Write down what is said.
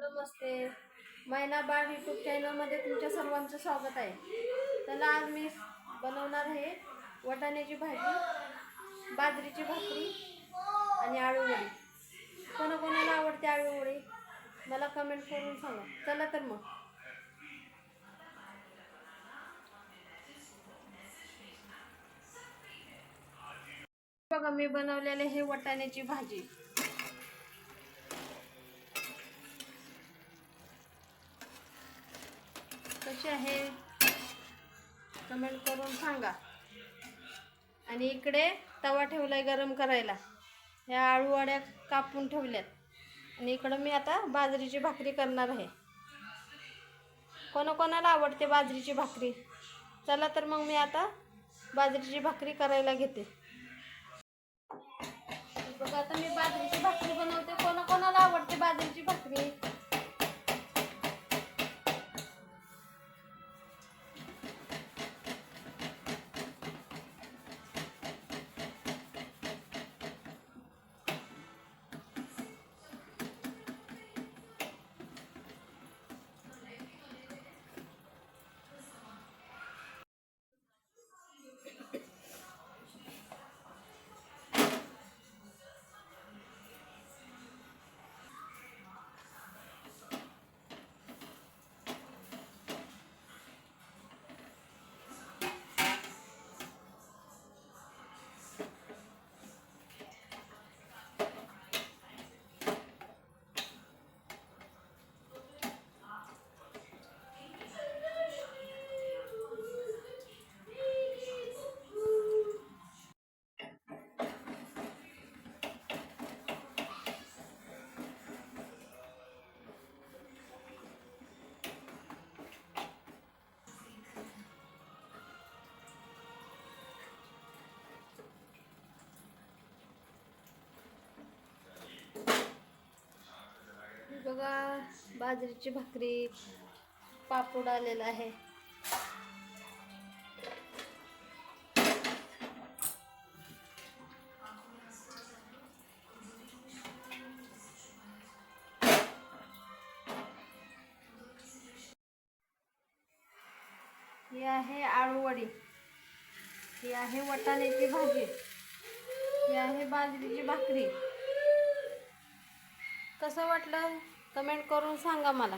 नमस्ते. मैना बाळ यूट्यूब चॅनलमध्ये तुमच्या सर्वांचं स्वागत आहे. त्याला आज मी बनवणार आहे वटाण्याची भाजी बाजरीची भाकरी आणि आळूवडी. कोणाकोणाला आवडते आळूवडी? मला कमेंट करून सांगा. चला तर मग. बघा मी बनवलेले हे वटाण्याची भाजी. कशी आहे? कमेंट करून सांगा. आणि इकडे तवा ठेवलाय गरम करायला. ह्या आळूवड्या कापून ठेवल्यात. आणि इकडं मी आता बाजरीची भाकरी करणार आहे. कोणाकोणाला आवडते बाजरीची भाकरी? चला तर मग मी आता बाजरीची भाकरी करायला घेते. बघा आता मी बाजरीची भाकरी बनवते. कोणाकोणाला आवडते बाजरीची भाकरी? बघा बाजरीची भाकरी पापड आलेला आहे. ही आहे आळूवडी ही आहे वटाण्याची भाजी. ही आहे बाजरीची भाकरी. कसं वाटलं? कमेंट करून सांगा मला.